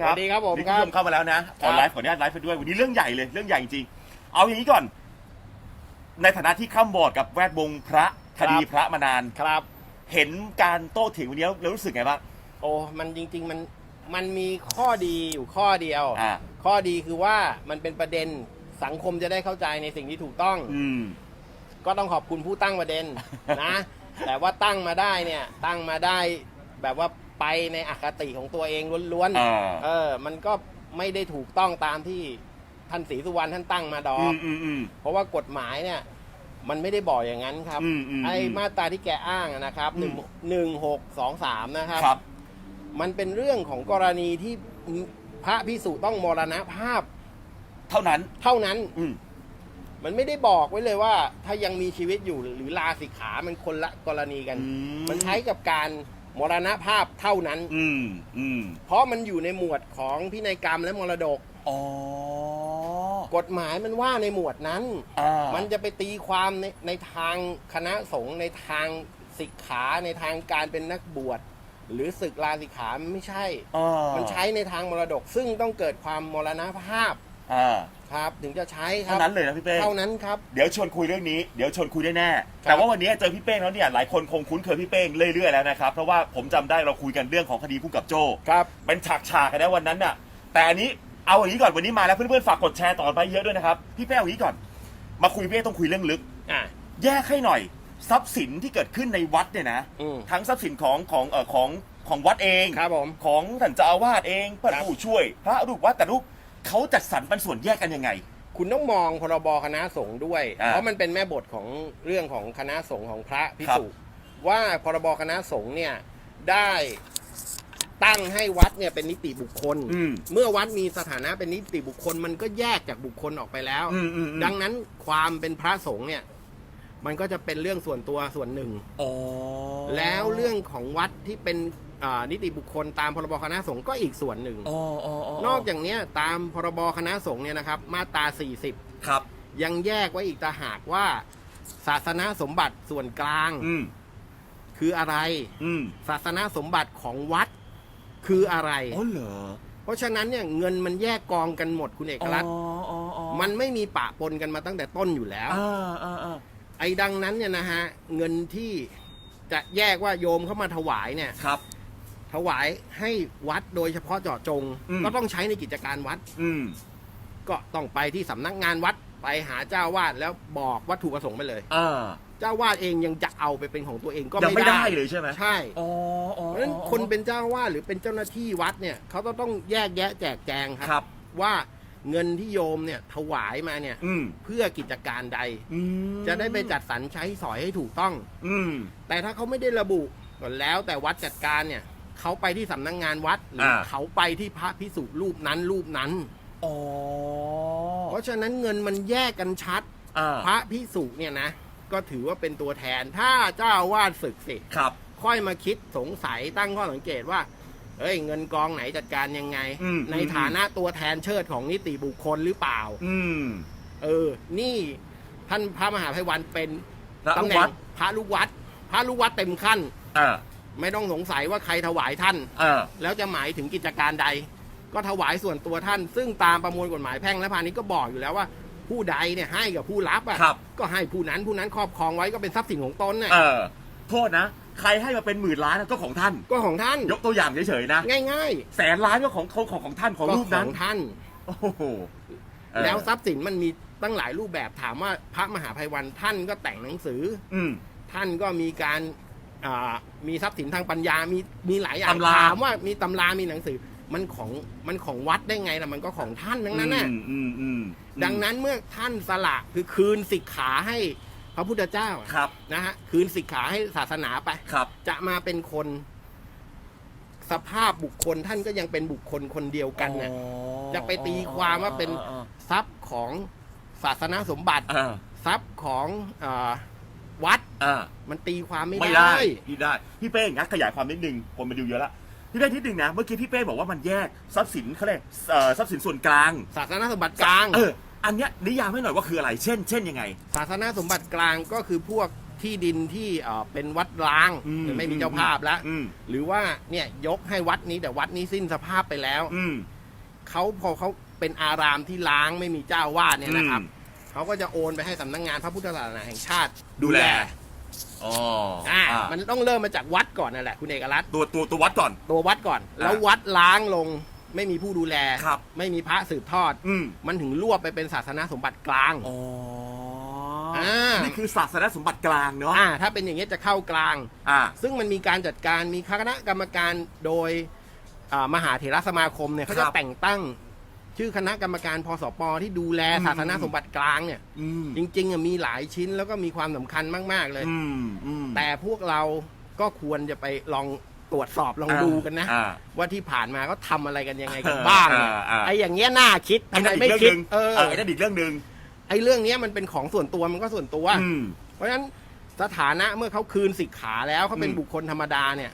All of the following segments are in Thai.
สวัสดีครับผมนี่คคุณรับผู้ชมเข้ามาแล้วนะขอครับไลฟ์ขออนุญาตไลฟ์ไปด้วยวันนี้เรื่องใหญ่เลยเรื่องใหญ่จริงเอาอย่างนี้ก่อน ในฐานะที่ข้ามบอร์ดกับแวดวงพระคดีพระมานาน ครับ เห็นการโต้เถียงวันนี้แล้วรู้สึกไงบ้าง โอ้มันจริง ๆ มันมันมีข้อดีอยู่ข้อเดียว อ่า ข้อดีคือว่ามันเป็นประเด็นสังคมจะได้เข้าใจในสิ่งที่ถูกต้อง อืม ก็ต้องขอบคุณผู้ตั้งประเด็นนะ แต่ว่าตั้งมาได้เนี่ยตั้งมาได้แบบว่า ไปในอคติของตัวเองล้วนอ่าๆเออ มันก็ไม่ได้ถูกต้องตามที่ท่านศรีสุวรรณท่านตั้งมาดออืก มอืมอืม เพราะว่ากฎหมายเนี่ย มันไม่ได้บอกอย่างนั้นครับ อืมอืมไอ้อืมมาตราที่แกอ้างนะครับหนึ่งหนึ่งหกสองสามนะครับ ครับ มันเป็นเรื่องของกรณีที่พระพิสุต้องมรณภาพเท่านั้น เท่านั้น อืม มันไม่ได้บอกไว้เลยว่า ถ้ายังมีชีวิตอยู่หรือลาสิกขา มันคนละกรณีกัน อืม มันใช้กับการ มรณภาพเท่านั้น อืมอืมเพราะมันอยู่ในหมวดของพินัยกรรมและมรดก อ๋อกฎหมายมันว่าในหมวดนั้น อ่ามันจะไปตีความในในทางคณะสงฆ์ในทางสิกขาในทางการเป็นนักบวช หรือศึกลาสิกขามันไม่ใช่ อ่ามันใช้ในทางมรดก ซึ่งต้องเกิดความมรณภาพ อ่า ครับ ถึงจะใช้คเท่ารับนั้นเลยนะพี่เป้ง เท่านั้นครับ เดี๋ยวชวนคุยเรื่องนี้ เดี๋ยวชวนคุยได้แน่ครับแต่ว่าวันนี้เจอพี่เป้งแล้วเนี่ยหลายคนคงคุ้นเคยพี่เป้งเรื่อยๆแล้วนะครับ เพราะว่าผมจำได้เราคุยกันเรื่องของคดีผู้กับโจ ครับ เป็นฉากฉากๆกันนะวันนั้นน่ะ แต่อันนี้เอาอย่างนี้ก่อนวันนี้มาแล้วเพื่อนๆฝากกดแชร์ต่อไปเยอะด้วยนะครับ พี่เป้เอาอย่างนี้ก่อน มาคุยพี่เป้ต้องคุยเรื่องลึก อะ แยกให้หน่อย ทรัพย์สินที่เกิดขึ้นในวัดเนี่ยนะอืมทั้งทรัพย์สินของของเอ่อของของวัดเองครับผมของท่านเจ้าอาวาสเองพระครับ ผู้ช่วย พระรูปวัดแต่รูป เขาจัดสรรปันส่วนแยกกันยังไง คุณต้องมองพรบคณะสงฆ์ด้วย อ่าเพราะมันเป็นแม่บทของเรื่องของคณะสงฆ์ของพระพิสุว่าพรบคณะสงฆ์เนี่ยได้ตั้งให้วัดเนี่ยเป็นนิติบุคคล อืม เมื่อวัดมีสถานะเป็นนิติบุคคล มันก็แยกจากบุคคลออกไปแล้ว อืมอืมอืมดังนั้นความเป็นพระสงฆ์เนี่ย มันก็จะเป็นเรื่องส่วนตัวส่วนหนึ่ง อ๋อ แล้วเรื่องของวัดที่เป็นอ่า นิติบุคคลตามพรบคณะสงฆ์ก็อีกส่วนหนึ่งอ๋ออ๋ออ๋อนอกจากเนี้ยตามพรบคณะสงฆ์เนี่ยนะครับ มาตรา 40 ครับ ยังแยกไว้อีกต่างหากว่า ศาสนาสมบัติส่วนกลางอืมคืออะไรอืมศาสนาสมบัติของวัดคืออะไรอ๋อเหรอเพราะฉะนั้นเนี่ยเงินมันแยกกองกันหมดคุณเอกรัฐอ๋ออ๋ออ๋อมันไม่มีปะปนกันมาตั้งแต่ต้นอยู่แล้วอ่าอ่าอ่าไอ้ดังนั้นเนี่ยนะฮะเงินที่จะแยกว่าโยมเข้ามาถวายเนี่ยครับ ถวายให้วัดโดยเฉพาะเจาะจง อืม ก็ต้องใช้ในกิจการวัด อืม ก็ต้องไปที่สำนักงานวัดไปหาเจ้าวาดแล้วบอกวัตถุประสงค์ไปเลย อ่าเจ้าวาดเองยังจะเอาไปเป็นของตัวเองก็ยังไม่ไม่ได้ได้เลยใช่ไหมใช่ อ๋ออ๋อเพราะฉะนั้นคนเป็นเจ้าวาดหรือเป็นเจ้าหน้าที่วัดเนี่ยเขาก็ต้องแยกแยะแจกแจงคครัรับว่าเงินที่โยมเนี่ยถวายมาเนี่ยอืมเพื่อกิจการใด อืมจะได้ไปจัดสรรใช้สอยให้ถูกต้อง อืม แต่ถ้าเขาไม่ได้ระบุก็แล้วแต่วัดจัดการเนี่ย เขาไปที่สำนักงานวัดหรืออา เขาไปที่พระพิสุรูปนั้นรูปนั้น อ๋อเพราะฉะนั้นเงินมันแยกกันชัด อ่าพระพิสุเนี่ยนะ ก็ถือว่าเป็นตัวแทนถ้าเจ้าอาวาดศึกสิครับ ค่อยมาคิดสงสัยตั้งข้อสังเกตว่า เอ้ย เงินกองไหนจัดการยังไง อืม ในอืมฐานะตัวแทนเชิดของนิติบุคคลหรือเปล่า อืม เออ นี่ท่านพระมหาภัยวันเป็นพระลูตำกแหน่วังดพระลูกวัด พระลูกวัดเต็มขั้น อ่า ไม่ต้องสงสัยว่าใครถวายท่านอ่าแล้วจะหมายถึงกิจการใด ก็ถวายส่วนตัวท่าน ซึ่งตามประมวลกฎหมายแพ่งและพาณิชย์ก็บอกอยู่แล้วว่า ผู้ใดเนี่ยให้กับผู้รับอะครับ ก็ให้ผู้นั้นผู้นั้นครอบครองไว้ก็เป็นทรัพย์สินของตนน่ะเออ โทษนะ ใครให้มาเป็นหมื่นล้านก็ของท่าน ก็ของท่านยกตัวอย่างเฉยๆนะ ง่ายแสนล้านก็ของของของของท่านๆของก็รูปขนั้อนงท่าน โอ้โหเออแล้วทรัพย์สินมันมีตั้งหลายรูปแบบถามว่าพระมหาภัยวันท่านก็แต่งหนังสือ อืม ท่านก็มีการอ่า มีทรัพย์สินทางปัญญา มีมีหลายอย่างตำรา ถามว่ามีตำรา มีหนังสือ มันของมันของวัดได้ไงล่ะมันก็ของท่านทั้งนั้นน่ะ อืมอืมอืมดังนั้นเมื่อท่านสละคือคืนสิกขาให้พระพุทธเจ้าอะครับนะฮะคืนสิกขาให้ศาสนาไป ครับจะมาเป็นคน สภาพบุคคลท่านก็ยังเป็นบุคคลคนเดียวกันน่ะอ๋อจะไปตีความว่าเป็นอ่าทรัพย์ของศาสนาสมบัติ อ่า ทรัพย์ของอา วัด อ่า มันตีความไม่ไม่ได้ ได้พี่ได้ พี่เป้งักขยายความนิดนึงคนมาดูเยอะละพี่เป้นิดนึงนะ เมื่อกี้พี่เป้บอกว่ามันแยกทรัพย์สินเขาเรียกเอ่อทรัพย์สินส่วนกลาง ศาสนาสมบัติกลาง เออ อันเนี้ยนิยามให้หน่อยว่าคืออะไร เช่น เช่นยังไง ศาสนาสมบัติกลางก็คือพวกที่ดินที่เอ่อเป็นวัดร้างอืมหรือไม่มีเจ้าภาพแล้วอืม หรือว่าเนี่ยยกให้วัดนี้แต่วัดนี้สิ้นสภาพไปแล้วอืม เขาพอเขาเป็นอารามที่ล้างไม่มีเจ้าวาดเนี่ยนะครับ อืม เขาก็จะโอนไปให้สำนักงานพระพุทธศาสนาแห่งชาติดูแลอ๋ออ่าอ่ามันต้องเริ่มมาจากวัดก่อนนั่นแหละคุณเอกรัตน์ตัวตัวตัววัดก่อน ตัววัดก่อนอ่าแล้ววัดล้างลงไม่มีผู้ดูแล ครับ ไม่มีพระสืบทอด อืมมันถึงรวบไปเป็นศาสนาสมบัติกลาง อ๋ออ่านี่คือศาสนสมบัติกลางเนาะอ่า ถ้าเป็นอย่างนี้ยจะเข้ากลาง อ่า ซึ่งมันมีการจัดการมีคณะกรรมการโดยอ่ามหาเถรสมาคมเนี่ยเขาคจะรับ แต่งตั้ง ชื่อคณะกรรมการพสปที่ดูแลอืมศาสนาสมบัติกลางเนี่ย อืมจริงๆอะมีหลายชิ้นแล้วก็มีความสำคัญมาก ๆ เลย อืมอืม แต่พวกเราก็ควรจะไปลองตรวจสอบลองอ่าดูกันนะ อ่าว่าที่ผ่านมาก็ทำอะไรกันยังไงกันเออบ้างเนี่ยอ่าอ่า ไอ้อย่างเงี้ยน่าคิดไอ้ทำนั่ไมนอีไม่กเรื่องคิหดนึ่งเออ เออไอ้นั่นอีกเรื่องหนึ่งไอ้เรื่องเนี้ยมันเป็นของส่วนตัวมันก็ส่วนตัว อืม เพราะฉะนั้นสถานะเมื่อเขาคืนสิกขาแล้วเขาเป็นอืม บุคคลธรรมดาเนี่ย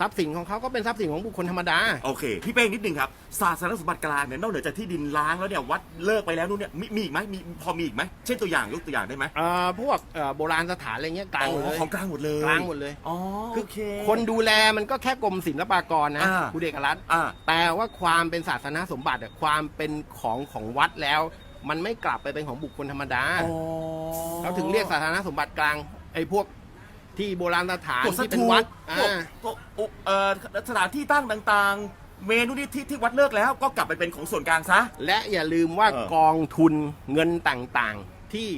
ทรัพย์สินของเขาก็เป็นทรัพย์สินของบุคคลธรรมดา โอเค พี่เป้งนิดนึงครับศาสนสมบัติกลางเนี่ยนอกเหนือจากที่ดินล้างแล้วเนี่ยวัดเลิกไปแล้วนู่นเนี่ยมีมีอีกไหมมีพอมีอีกไหมเช่นตัวอย่างยกตัวอย่างได้ไหมเอ่อพวกเอ่อโบราณสถานอะไรเงี้ยกลางหมดเลยของกลางหมดเลยกลางหมดเลย อ๋อคือโอเค คนดูแลมันก็แค่กรมศิลปากรนะอ่า คุณเอกรัตน์อ่า แต่ว่าความเป็นศาสนาสมบัติอะความเป็นของของวัดแล้ว มันไม่กลับไปเป็นของบุคคลธรรมดาอ๋อเขาถึงเรียกศาสนาสมบัติกลางไอ้พวก ที่โบราณสถานพวกสที่เป็นถูวัดพวกอ่าพวกอุเอ่อสถานที่ตั้งต่างๆ เมนูนี่ที่ที่วัดเลิกแล้วก็กลับไปเป็นของส่วนกลางซะ และอย่าลืมว่าเออกองทุนเงินต่างๆ ที่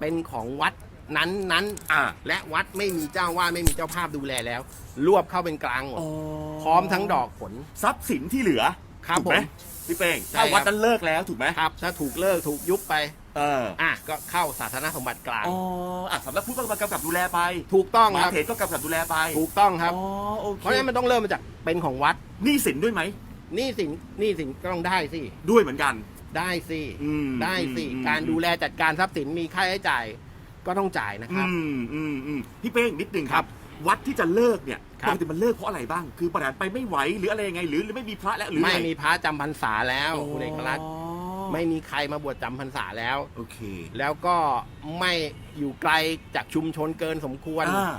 เป็นของวัดนั้นนั้นๆอ่า และวัดไม่มีเจ้าว่าดไม่มีเจ้าภาพดูแลแล้ว รวบเข้าเป็นกลางหมดพร้อมทั้งดอกผล ทรัพย์สินที่เหลือครับถูกไหมผม พี่เป้งใช่ถ้าวัดครับ นั้นเลิกแล้วถูกไหมครับถ้าถูกเลิกถูกยุบไป เอออะก็เข้าศาสนาสมบัติกลาง อ๋ออะสำนักพุทธก็มากำกับดูแลไปถูกต้องมคหารับ เถรก็กำกับดูแลไปถูกต้องครับ อ๋อโอเคเพราะฉะนั้นมันต้องเริ่มมาจากเป็นของวัดหนี้สินด้วยไหมหนี่สินหนี่สินก็ต้องได้สิ ด้วยเหมือนกัน ได้สิ อืมได้สิ อืมการดูแลจัดการทรัพย์สินมีค่าใช้จ่ายก็ต้องจ่ายนะครับ อืมอืมอืมพี่เป้งนิดนึงคครัรับบ วัดที่จะเลิกเนี่ยครัปบกติมันเลิกเพราะอะไรบ้าง คือประหารไปไม่ไหวหรืออะไรยังไง หรือหรือไม่มีพระแล้วหรือไม่งมีพระจำพรรษาแล้วคุณเอกรัตน์อ๋อไม่มีใครมาบวชจำพรรษาแล้ว โอเคแล้วก็ไม่อยู่ไกลจากชุมชนเกินสมควร อ่า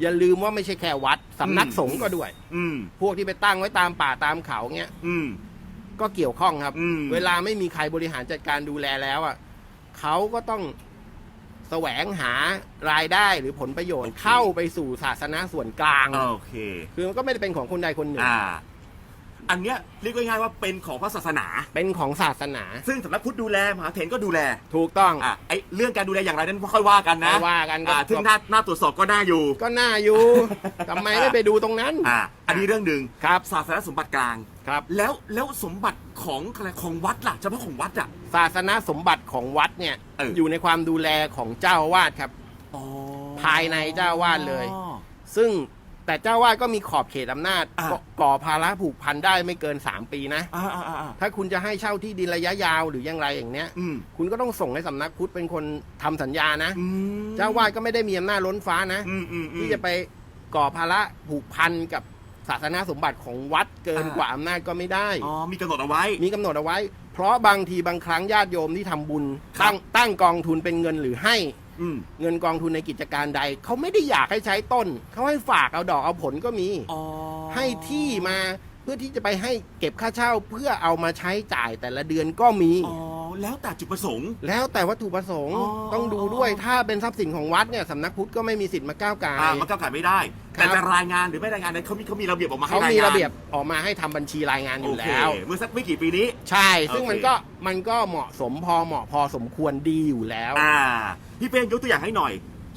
อย่าลืมว่าไม่ใช่แค่วัดสำนักสงฆ์ก็ด้วย อืม พวกที่ไปตั้งไว้ตามป่าตามเขาเงี้ยอืม ก็เกี่ยวข้องครับ อืม เวลาไม่มีใครบริหารจัดการดูแลแล้วอะเขาก็ต้อง แสวงหารายได้หรือผลประโยชน์ เข้าไปสู่ศาสนาส่วนกลาง โอเค คือมันก็ไม่ได้เป็นของคนใดคนหนึ่ง อ่า อันเนี้ยเรียกง่ายๆว่าเป็นของพระศาสนา เป็นของศาสนา ซึ่งสำนักพุทธดูแลมหาเถรก็ดูแลถูกต้องอะไอเรื่องการดูแลอย่างไรนั้นค่อยว่ากันนะไม่ว่ากันก็อ่าซึ่งหน้าหน้าตรวจสอบก็น่าอยู่ ก็น่าอยู่ทำไมไม่ไปดูตรงนั้นอ่าอันนี้เรื่องหนึ่งครับศาสนสมบัติกลางครับ แล้วแล้วสมบัติของอะไรของวัดล่ะเฉพาะของวัดอะ ศาสนาสมบัติของวัดเนี่ยเอออ อยู่ในความดูแลของเจ้าอาวาดครับ ภายในเจ้าอาวาสเลยอ๋อซึ่ง แต่เจ้าอาวาดก็มีขอบเขตอำนาจอ่าก่อก่อภาระผูกพันได้ไม่เกิน 3 ปีนะอ่าอ่าอ่าอ่าถ้าคุณจะให้เช่าที่ดินระยะยาวหรือยังไรอย่างเนี้ย อืมคุณก็ต้องส่งให้สำนักพุทธเป็นคนทำสัญญานะ อืมเจ้าอาวาดก็ไม่ได้มีอำนาจล้นฟ้านะ อืมอืมอืม ที่จะไปก่อภาระผูกพันกับศาสนาสมบัติของวัดเกินอ่า กว่าอำนาจก็ไม่ได้ อ๋อมีกำหนดเอาไว้ มีกำหนดเอาไว้ เพราะบางทีบางครั้งญาติโยมที่ทำบุญ ครับ ตั้งตั้งกองทุนเป็นเงินหรือให้ อืมเงินกองทุนในกิจการใด เขาไม่ได้อยากให้ใช้ต้น เขาให้ฝากเอาดอกเอาผลก็มี อ๋อให้ที่มาเพื่อที่จะไปให้เก็บค่าเช่าเพื่อเอามาใช้จ่ายแต่ละเดือนก็มี อ๋อแล้วแต่จุดประสงค์ แล้วแต่วัตถุประสงค์อ๋อ ต้องดูด้วยถ้าเป็นทรัพย์สินของวัดเนี่ยสำนักพุทธก็ไม่มีสิทธิ์มาก้าวไก่าย อ่ามันก้าวไก่ไม่ได้ครับแต่จะรายงานหรือไม่รายงานนั้นเขามีเขามีระเบียบออกมาให้เขารายมีงานระเบียบออกมาให้ทำบัญชีรายงานอยู่โเคแล้ว เมื่อสักไม่กี่ปีนี้ ใช่ ซึ่งโอเค มันก็มันก็เหมาะสมพอเหมาะพอสมควรดีอยู่แล้ว อ่า พี่เป้งยกตัวอย่างให้หน่อย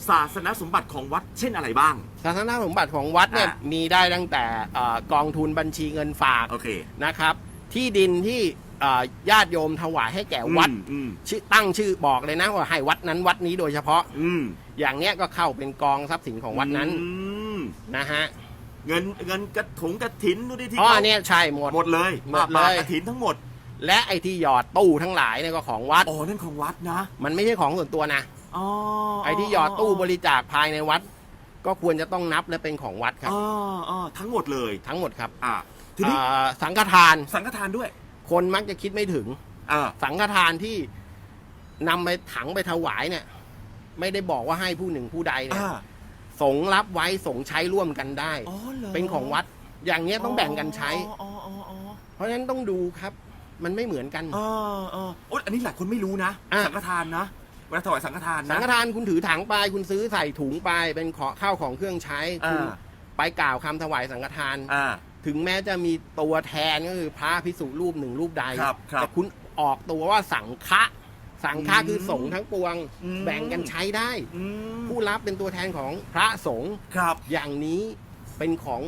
ศาสนสมบัติของวัดเช่นอะไรบ้างศาสนาสมบัติของวัดเนี่ยอะ มีได้ตั้งแต่เอ่อกองทุนบัญชีเงินฝากโอเคนะครับ ที่ดินที่เอ่อญาติโยมถวายให้แก่วัดอืมอืมชื่อตั้งชื่อบอกเลยนะว่าให้วัดนั้นวัดนี้โดยเฉพาะ อืมอย่างเนี้ยก็เข้าเป็นกองทรัพย์สินของวัดนั้นอืมนะฮะเงินเงินกระถุงกระถินดูดิที่อ๋อเขาเนี่ยใช่หมด หมดเลยหมดเลยป่ากระถินทั้งหมดและไอ้ที่หยอดตู้ทั้งหลายเนี่ยก็ของวัด อ๋อนั่นของวัดนะ มันไม่ใช่ของส่วนตัวนะ อ๋อไอ้ที่หยอดตู้บริจาคภายในวัด ก็ควรจะต้องนับและเป็นของวัดครับ อ๋ออ๋อทั้งหมดเลย ทั้งหมดครับอ่าทีนี้อ่าสังฆทาน สังฆทานด้วยคนมักจะคิดไม่ถึง อ่าสังฆทานที่นำไปถังไปถวายเนี่ย ไม่ได้บอกว่าให้ผู้หนึ่งผู้ใดเนี่ย อ่าสงฆ์รับไว้สงฆ์ใช้ร่วมกันได้ อ๋อหรเป็นของวัด อย่างเงี้ยต้องแบ่งกันใช้ อ๋ออ๋ออ๋อเพราะฉะนั้นต้องดูครับ มันไม่เหมือนกัน อ๋ออ๋อโอ๊ยอันนี้หลายคนไม่รู้นะ อะสังฆทานนะ เวลาถวายสังฆทานนะสังฆทานคุณถือถังไปคุณซื้อใส่ถุงไปเป็นขอข้าวของเครื่องใช้คุณอ่า ไปกล่าวคำถวายสังฆทาน อ่า ถึงแม้จะมีตัวแทนก็คือพระพิสุรูปหนึ่งรูปใด ครับครับแต่คุณออกตัวว่าสังฆะสังฆะอืมคือสงฆ์ทั้งปวง อืม แบ่งกันใช้ได้ อืมผู้รับเป็นตัวแทนของพระสงฆ์ครับอย่างนี้เป็นของ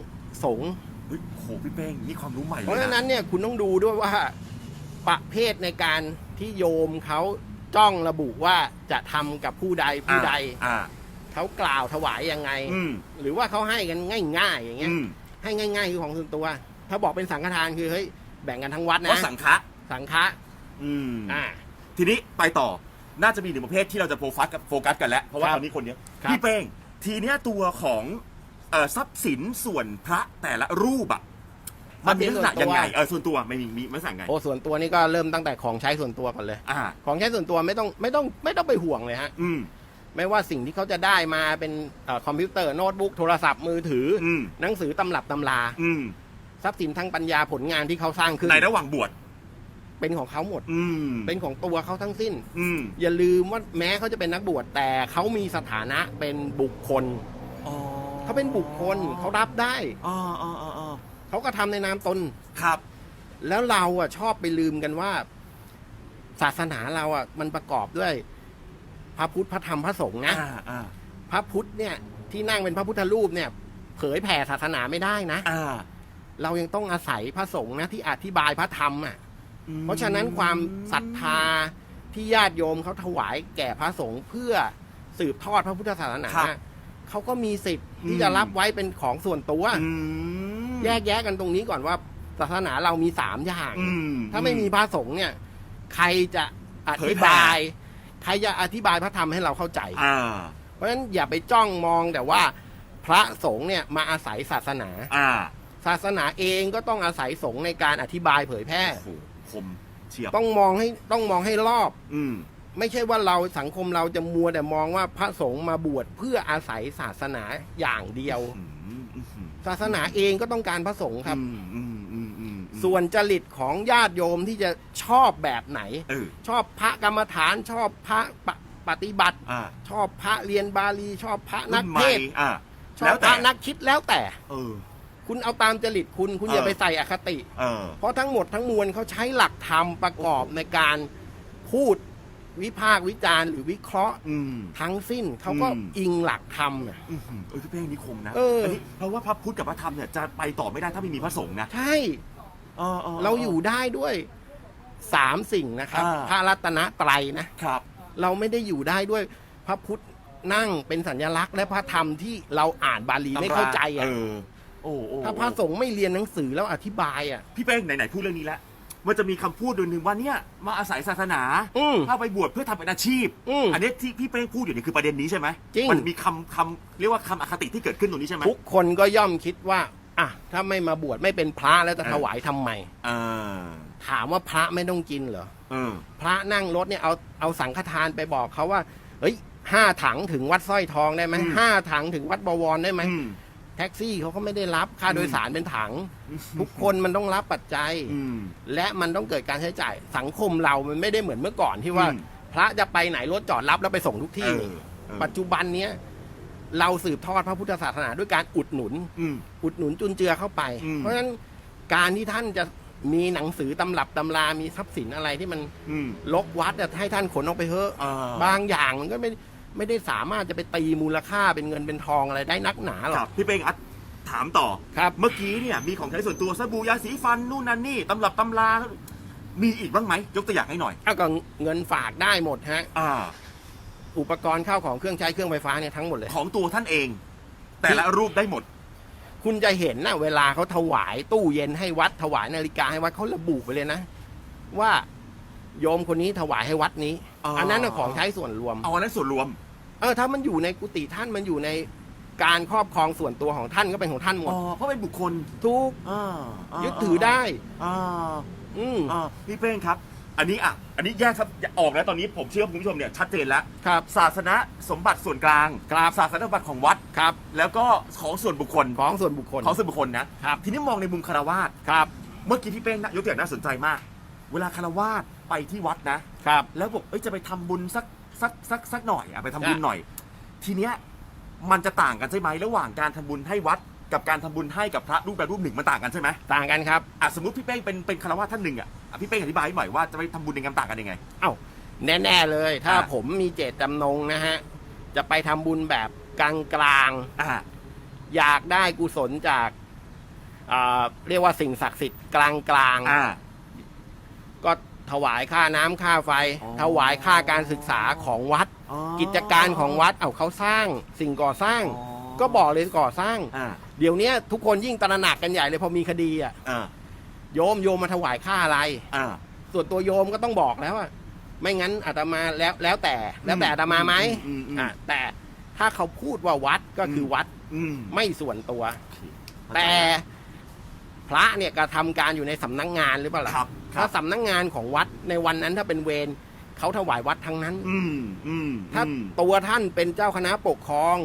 สงฆ์เฮ้ยโหพี่เป้งนี่ความรู้ใหม่เลยเพราะฉะนั้นเนี่ยคุณต้องดูด้วยว่าประเภทในการที่โยมเขา จ้องระบุว่าจะทำกับผู้ใดผู้ใด อ่า เขากล่าวถวายยังไง อืม หรือว่าเขาให้กันง่ายๆ อย่างเงี้ย อืมให้ง่าย ๆ คือของส่วนตัว ถ้าบอกเป็นสังฆทานคือเฮ้ยแบ่งกันทั้งวัดว่านะสังฆะสังฆะอืม อ่า ทีนี้ไปต่อ น่าจะมีหนึ่งประเภทที่เราจะโฟกัสกับโฟกัสกันแล้ว เพราะว่าครับตอนนี้คนเนี้ยครับ พี่เป้ง ทีเนี้ยตัวของเอ่อทรัพย์สินส่วนพระแต่ละรูปอะ มันมีลักษณะยังไงเออส่วนตัวไม่มีมีลักษณะไงโอ้ส่วนตัวนี่ก็เริ่มตั้งแต่ของใช้ส่วนตัวก่อนเลย อ่า ของใช้ส่วนตัวไม่ต้องไม่ต้องไม่ต้องไปห่วงเลยฮะ อืม ไม่ว่าสิ่งที่เขาจะได้มาเป็นเอ่อคอมพิวเตอร์โน้ตบุ๊กโทรศัพท์มือถือออืมหนังสือตำรับตำราอืมทรัพย์สินทางปัญญาผลงานที่เขาสร้างขึ้นในระหว่างบวชเป็นของเขาหมด อืมเป็นของตัวเขาทั้งสิ้น อืมอย่าลืมว่าแม้เขาจะเป็นนักบวชแต่เขามีสถานะเป็นบุคคลอ๋อเขาเป็นบุคคลเขารับได้ อ๋ออ๋ออ๋ออ๋อ เขาก็ทำในนามตนครับ แล้วเราอะชอบไปลืมกันว่า ศาสนาเราอะ มันประกอบด้วย พระพุทธพระธรรมพระสงฆ์นะอ่าอ่าพระพุทธเนี่ย ที่นั่งเป็นพระพุทธรูปเนี่ย เผยแผ่ศาสนาไม่ได้นะอ่าเรายังต้องอาศัยพระสงฆ์นะที่อธิบายพระธรรมอะ เพราะฉะนั้นความศรัทธาที่ญาติโยมเขาถวายแก่พระสงฆ์เพื่อสืบทอดพระพุทธศาสนาครับเขาก็มีสิทธิ์อืที่มจะรับไว้เป็นของส่วนตัวอืม แยกแยะกันตรงนี้ก่อนว่าศาสนาเรามีสามอย่าง อืมถ้าไม่มีพระสงฆ์เนี่ย ใครจะอธิบาย ใครจะอธิบายพระธรรมให้เราเข้าใจ อ่า เพราะฉะนั้นอย่าไปจ้องมองแต่ว่า พระสงฆ์เนี่ยมาอาศัยศาสนา อ่าศาสนาเองก็ต้องอาศัยสงฆ์ในการอธิบายเผยแพร่ โอ้โหคมเฉียบต้องมองให้ต้องมองให้รอบ อืม ไม่ใช่ว่าเราสังคมเราจะมัวแต่มองว่าพระสงฆ์มาบวชเพื่ออาศัยศาสนาอย่างเดียว อืมอืมอืม ศาสนาเองก็ต้องการพระสงฆ์ครับ อืมอืมอืมอืมส่วนจริตของญาติโยมที่จะชอบแบบไหน เออชอบพระกรรมฐานชอบพระปะปฏิบัติ อ่าชอบพระเรียนบาลี ชอบพระนัรุ่กนใหเทม่ศน์อ่าชอแล้บวพแต่ระนักคิดแล้วแต่ เออ คุณเอาตามจริตคุณคุณอย่าเออ ไปใส่อคติ เออ เพราะทั้งหมดทั้งมวลเขาใช้หลักธรรมประกอบในการพูด วิพากษ์วิจารณ์หรือวิเคราะห์ อืม ทั้งสิ้นเขาก็อืม อิงหลักธรรมน่ะ อืมเออพี่เป้งนี่คมนะเอออั นนี้เพราะว่าพระพุทธกับพระธรรมเนี่ยจะไปต่อไม่ได้ถ้าไม่มีพระสงฆ์นะใช่เอออเราอยู่ได้ด้วยสามสิ่งนะครับ อ่า พระรัตนตรัยนะ ครับ เราไม่ได้อยู่ได้ด้วยพระพุทธนั่งเป็นสัญลักษณ์ และพระธรรมที่เราอ่านบาลีไม่เข้าใจเออะอโอ้โอ้ถ้าพระสงฆ์ไม่เรียนหนังสือแล้วอธิบายอะ พี่เป้งไหนๆพูดเรื่องนี้แล้ว มันจะมีคำพูดโดยหนึ่งว่าเนี่ยมาอาศัยศาสนาอืมถ้าไปบวชเพื่อทำเป็นอาชีพอืมอันนี้ที่พี่เป้งพูดอยู่นี่คือประเด็นนี้ใช่ไหมจริง มันมีคำคำเรียกว่าคำอคติที่เกิดขึ้นตรงนี้ใช่ไหม ทุกคนก็ย่อมคิดว่าอะถ้าไม่มาบวชไม่เป็นพระแล้วจะเออถวายทำไม เออถามว่าพระไม่ต้องกินเหรอ เออ พระนั่งรถเนี่ยเอาเอาสังฆทานไปบอกเขาว่า เฮ้ยห้าถังถึงวัดสร้อยทองได้ไหมอืมห้าถังถึงวัดบวรได้ไหมอืม แท็กซี่เขาก็ไม่ได้รับค่าอืมโดยสารเป็นถัง ทุกคนมันต้องรับปัจจัย อืม และมันต้องเกิดการใช้จ่ายสังคมเรามันไม่ได้เหมือนเมื่อก่อนที่ว่า อืม พระจะไปไหนรถจอดรับแล้วไปส่งทุกที่ เออเออปัจจุบันเนี้ยเราสืบทอดพระพุทธศาสนาด้วยการอุดหนุน อืม อุดหนุนจุนเจือเข้าไป อืม เพราะฉะนั้นการที่ท่านจะมีหนังสือตำรับตำรามีทรัพย์สินอะไรที่มันอืม ลกวัดอะให้ท่านขนออกไปเถอะอ่า บางอย่างมันก็ไม่ ไม่ได้สามารถจะไปตีมูลค่าเป็นเงินเป็นทองอะไรได้นักหนาหรคอรัก บพี่เป้งอัดถามต่อ ครับ เมื่อกี้เนี่ยมีของใช้ส่วนตัวสบู่ยาสีฟันนู่นนั่นนี่ตำรับตำรา มีอีกบ้างไหมยกตัวอย่างให้หน่อย เอาก็เงินฝากได้หมดฮะ อ่า อุปกรณ์ข้าวของเครื่องใช้เครื่องไฟฟ้าเนี่ยทั้งหมดเลย ของตัวท่านเอง แต่ละรูปได้หมด คุณจะเห็นนะเวลาเขาถวายตู้เย็นให้วัดถวายนาฬิกาให้วัดเขาระบุไปเลยนะ ว่าโยมคนนี้ถวายให้วัดนี้ อ๋ออั อันนั้นน่ะของใช้ส่วนรวม เอาอันนั้นส่วนรวม เออถ้ามันอยู่ในกุฏิท่านมันอยู่ในการครอบครองส่วนตัวของท่านก็เป็นของท่านหมดอ๋อเพราะเป็นบุคคลทุกอ่าายึดถือได้ อ่าอืมอ่าพี่เป้งครับ อันนี้อะ อันนี้แยกครับออกแล้วตอนนี้ผมเชื่อว่าคุณผู้ชมเนี่ยชัดเจนแล้ว ครับ ศาสนสมบัติส่วนกลางครับ ศาสนสมบัติของวัด ครับ แล้วก็ของส่วนบุคคลของส่วนบุคคล ของส่วนบุคคลนะครับ ทีนี้มองในมุมคารวาสครับ เมื่อกี้พี่เป้งนะยกตัวอย่างน่าสนใจมาก เวลาคารวาสไปที่วัดนะ ครับ แล้วบอกเอ้ยจะไปทำบุญสัก สักสักสักหน่อยอะไปทำบุญอะหน่อย ทีเนี้ยมันจะต่างกันใช่ไหมระหว่างการทำบุญให้วัด กับการทำบุญให้กับพระรูปแบบรูปหนึ่งมันต่างกันใช่ไหมต่างกันครับ อะสมมติพี่เป้งเป็นเป็นคารวาสท่านหนึ่งอะอะพี่เป้งอธิบายให้หน่อยว่าจะไปทำบุญในงานต่างกันยังไง เอ้าแน่ ๆเลย ถ้าอะ ผมมีเจตจำนงนะฮะ จะไปทำบุญแบบกลางอ่าๆ อยากได้กุศลจากอ่าเรียกว่าสิ่งศักดิ์สิทธิ์กลางๆอ่าก็ ถวายค่าน้ำค่าไฟ อ๋อ ถวายค่าการศึกษาของวัด อ๋อกิจการของวัดเอาเขาสร้าง สิ่งก่อสร้างอ๋อก็บอกเลยก่อสร้าง อ่าเดี๋ยวเนี้ยทุกคนยิ่งตระหนักกันใหญ่เลยพอมีคดีอะอ่าโยมโยมมาถวายค่าอะไร อ่า ส่วนตัวโยมก็ต้องบอกแล้วว่าไม่งั้นอาตมาแล้วแล้วแต่แล้วแต่อาตมาไหมอืมอืม อะแต่ถ้าเขาพูดว่าวัดก็คือวัดอืมไม่ส่วนตัวโอเคแต่พระเนี่ยกระทำการอยู่ในสำนักงานหรือเปล่าล่ะครับครั ถ้าบสำนักงานของวัดในวันนั้นถ้าเป็นเวรเขาถวายวัดทั้งนั้น อืมอืมถ้าอืมตัวท่านเป็นเจ้าคณะปกครอง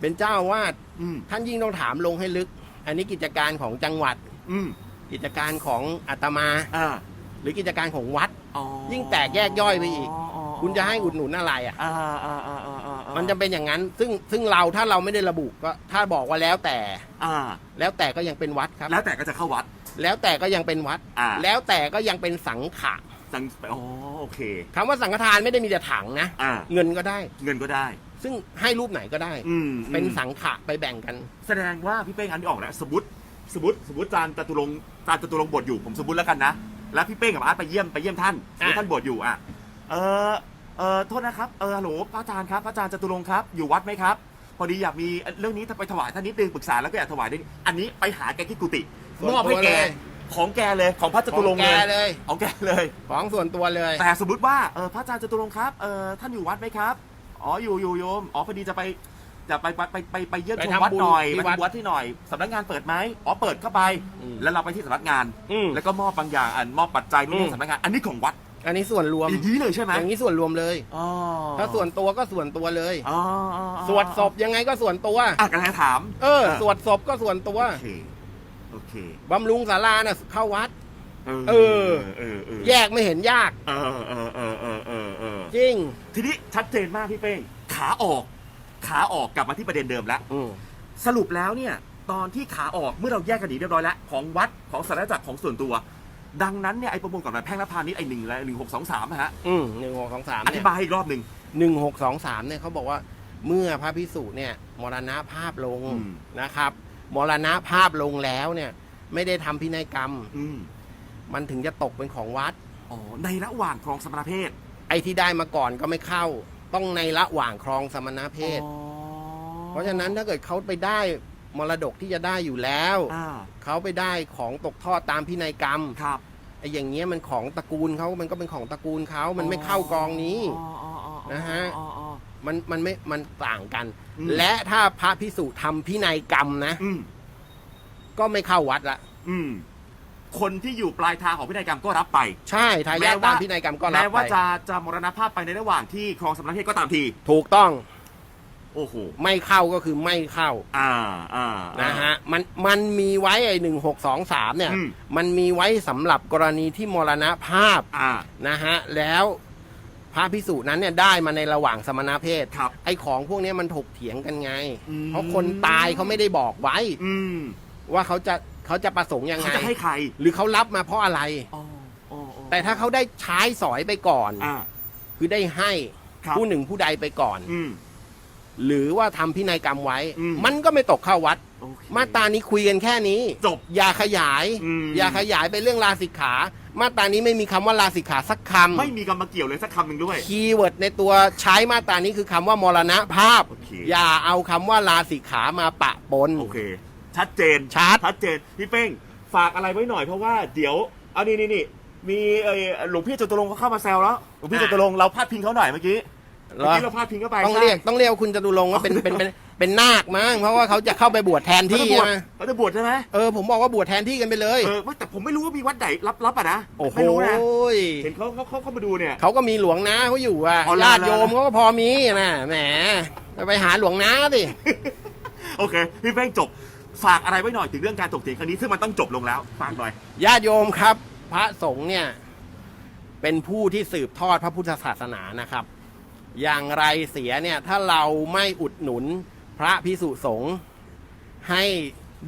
เป็นเจ้าอาวาดอืมท่านยิ่งต้องถามลงให้ลึก อันนี้กิจการของจังหวัด อืมกิจการของอาตมา อ่าหรือกิจการของวัด อ๋อยิ่งแตกแยกย่อยไปอีกอ๋อคุณจะให้อุดหนุนอะไรอะ อ่าอ่าอ่าอ่าอ่ามันจะเป็นอย่างนั้น ซึ่งซึ่งเราถ้าเราไม่ได้ระบุก็ถ้าบอกว่าแล้วแต่ อ่า แล้วแต่ก็ยังเป็นวัดครับ แล้วแต่ก็จะเข้าวัด แล้วแต่ก็ยังเป็นวัด อ่า แล้วแต่ก็ยังเป็นสังขะสังอ๋อโอเค คำว่าสังฆทานไม่ได้มีแต่ถังนะ อ่า เงินก็ได้ เงินก็ได้ ซึ่งให้รูปไหนก็ได้ อืมเป็นอืมสังขะไปแบ่งกัน แสดงว่าพี่เป้งอันนี้ออกแล้ว สมมติสมมติสมมติจานจตุรงค์จานจตุรงค์บวชอยู่ผมสมมติแล้วกันนะ แล้วพี่เป้งกับอาร์ตไปเยี่ยมไปเยี่ยมท่านสมมติอะ ท่านบวชอยู่อะเออเออโทษนะครับเออฮัลโหลพระอาจารย์ครับพระอาจารย์จตุรงค์ครับอยู่วัดไหมครับ พอดีอยากมีเรื่องนี้ถ้าไปถวายท่านนิดนึงปรึกษาแล้วก็อยากถวายด้วยอันนี้ไปหาแกที่กุฏิ ส่วนมอบให้แกตัวเลย ของแกเลย ของพระจตุรงค์ของเลแกยเลย ของแกเลย ของส่วนตัวเลย แต่สมมติว่าเออพระอาจารย์จตุรงค์ครับเออท่านอยู่วัดไหมครับ อ๋ออยู่อยู่โยม อ๋อพอดีจะไปจะไปไปไปไปไปเยี่ยมไปชมทำวัดบุญหน่อยที่ไปวัดทำวัดที่หน่อยสำนักงานเปิดไหมอ๋อเปิดเข้าไป อืมแล้วเราไปที่สำนักงาน อืมแล้วก็มอบบางอย่างอันมอบปัจจัยนู่นอืนี่มสำนักงาน อันนี้ของวัดอันนี้ส่วนรวม อย่างนี้เลยใช่ไหมอย่างนี้ส่วนรวมเลย อ๋อถ้าส่วนตัวก็ส่วนตัวเลย อ๋ออ๋ออ๋อสวดศพยังไงก็ส่วนตัว อะกำลังถามเออ สวดศพก็ส่วนตัว โอเค โอเคบำรุงศาลาน่ะเข้าวัดเออเออ เออเออแยกไม่เห็นยาก เออเออเออเออเออเออจริง ทีนี้ชัดเจนมากพี่เป้งขาออก ขาออกกลับมาที่ประเด็นเดิมแล้วอืมสรุปแล้วเนี่ย ตอนที่ขาออกเมื่อเราแยกกันหนีเรียบร้อยแล้ว ของวัดของสารจักรของส่วนตัว ดังนั้นเนี่ยไอ้ประมวลกฎหมายแพ่งและพาณิชย์ไอ้หนึ่งและหนึ่งหกสองสามฮะอืมหนึ่งหกสองสามอเนี่ธิยบายให้อีกรอบหนึ่ง หนึ่งหกสองสามเนี่ยเขาบอกว่า เมื่อพระพิสุเนี่ย มรณภาพลงอืม นะครับ มรณภาพลงแล้วเนี่ย ไม่ได้ทำพินัยกรรม อืมมันถึงจะตกเป็นของวัด อ๋อในระหว่างครองสมณเพศไอ้ที่ได้มาก่อนก็ไม่เข้า ต้องในระหว่างครองสมณเพศ อ๋อเพราะฉะนั้นถ้าเกิดเขาไปได้มรดกที่จะได้อยู่แล้ว อ่าเขาไปได้ของตกทอดตามพินัยกรรมครับ ไอ้อย่างเงี้ยมันของตระกูลเขามันก็เป็นของตระกูลเขามันไม่เข้ากองนี้ อ๋ออ๋ออ๋อนะฮะ อ๋ออ๋อ มันมันไม่มันต่างกัน อืม และถ้าพระพิสุทำพินัยกรรมนะ อืม ก็ไม่เข้าวัดละ อืม คนที่อยู่ปลายทางของพินัยกรรมก็รับไปใช่ทายาทแม้ว่าตามพินัยกรรมก็รับแม้ว่าไปจะจะมรณภาพไปในระหว่างที่ครองสมณเพศก็ตามที ถูกต้องโอ้โห ไม่เข้าก็คือไม่เข้าอ่าอ่านะฮะมันมันมีไว้ไอ้หนึ่งหกสองสามเนี่ย อืม มันมีไว้สำหรับกรณีที่มรณภาพอ่า นะฮะแล้วพ ระพิสุนั้นเนี่ยได้มาในระหว่างสมณเพศครับไอ้ของพวกเนี้ยมันถกเถียงกันไง อืม เพราะคนตายเขาไม่ได้บอกไว้ อืมว่าเขาจะเขาจะประสงค์ยังไง เขาจะให้ใครหรือเขารับมาเพราะอะไร อ๋ออ๋ออ๋อแต่ถ้าเขาได้ใช้สอยไปก่อน อ่า คือได้ให้ครับ ผู้หนึ่งผู้ใดไปก่อน อืม หรือว่าทำพินัยกรรมไว้ อืม มันก็ไม่ตกเข้าวัด โอเค มาตรานี้คุยกันแค่นี้จบอย่าขยาย อืม อย่าขยายไปเรื่องลาสิกขา มาตรานี้ไม่มีคำว่าลาสิกขาสักคำ ไม่มีกรรมเกี่ยวเลยสักคำหนึ่งด้วย คีย์เวิร์ดในตัวใช้มาตรานี้คือคำว่ามรณภาพ โอเค อย่าเอาคำว่าลาสิกขามาปะปน โอเค ชัดเจนชัด ชัดเจนพี่เป้งฝากอะไรไว้หน่อยเพราะว่าเดี๋ยวเอานี่นี่นี่มีเอ่อหลวงพี่จตุรงค์เขาเข้ามาแซวแล้วหลวงพี่จตุรงค์เราพาดพิงเขาหน่อยเมื่อกี้เหรเมื่ออกี้เราพาดพิงเข้าไปต้องใช่ เรียกต้องเรียกคุณจตุรงค์ว่าเป็นเป็นเป็นเป็น นาคมั้งเพราะว่าเขาจะเข้าไปบวชแทนเขาที่จะบวชใช่ไหมเขาจะบวชใช่ไหมเออผมบอกว่าบวชแทนที่กันไปเลย เออแต่ผมไม่รู้ว่ามีวัดไหนรับๆอะนะโอ้โหไม่รู้นะเห็นเขาเขาเขาเขามาดูเนี่ย เขาก็มีหลวงน้าเขาอยู่อะอ๋อญาติโยมแล้วเขาก็พอมีนะแหมจะไปหาหลวงน้าสิโอเคพี่เป้งจบฝากอะไรไว้หน่อยถึงเรื่องการถกเถียงครั้งนี้ซึ่งมันต้องจบลงแล้วฝากหน่อย ญาติโยมครับ พระสงฆ์เนี่ย เป็นผู้ที่สืบทอดพระพุทธศาสนานะครับ อย่างไรเสียเนี่ย ถ้าเราไม่อุดหนุน พระพิสุสงฆ์ให้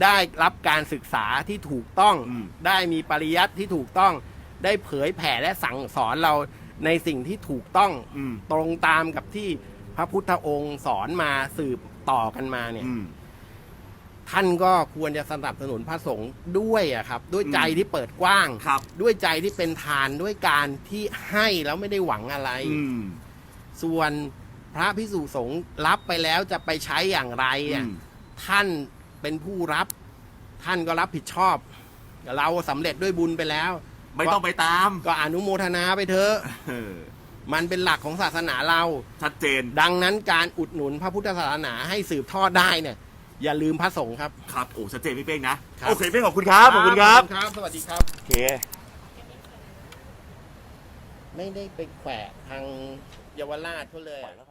ได้รับการศึกษาที่ถูกต้อง อืม ได้มีปริยัติที่ถูกต้อง ได้เผยแผ่และสั่งสอนเราในสิ่งที่ถูกต้อง อืมตรงตามกับที่พระพุทธองค์สอนมาสืบต่อกันมาเนี่ย อืม ท่านก็ควรจะสนับสนุนพระสงฆ์ด้วยอะครับ ด้วยใจอืมที่เปิดกว้าง ครับ ด้วยใจที่เป็นทานด้วยการที่ให้แล้วไม่ได้หวังอะไร อืม ส่วน พระพิสุสงฆ์รับไปแล้วจะไปใช้อย่างไรอือะมท่านเป็นผู้รับ ท่านก็รับผิดชอบ เราสำเร็จด้วยบุญไปแล้ว ไม่ต้องไปตาม ก็อนุโมทนาไปเถอะเออ มันเป็นหลักของศาสนาเรา ชัดเจนดังนั้นการอุดหนุนพระพุทธศาสนาให้สืบทอดได้เนี่ย อย่าลืมพระสงฆ์ครับ ครับ โอ้ ชัดเจนพี่เป้งนะ ครับ โอเคพี่เป้งขอบคุณครับ ขอบคุณครับ ครับ สวัสดีครับ โอเค ไม่ได้ไปแขวะทางเยาวราชเขาเลยอะ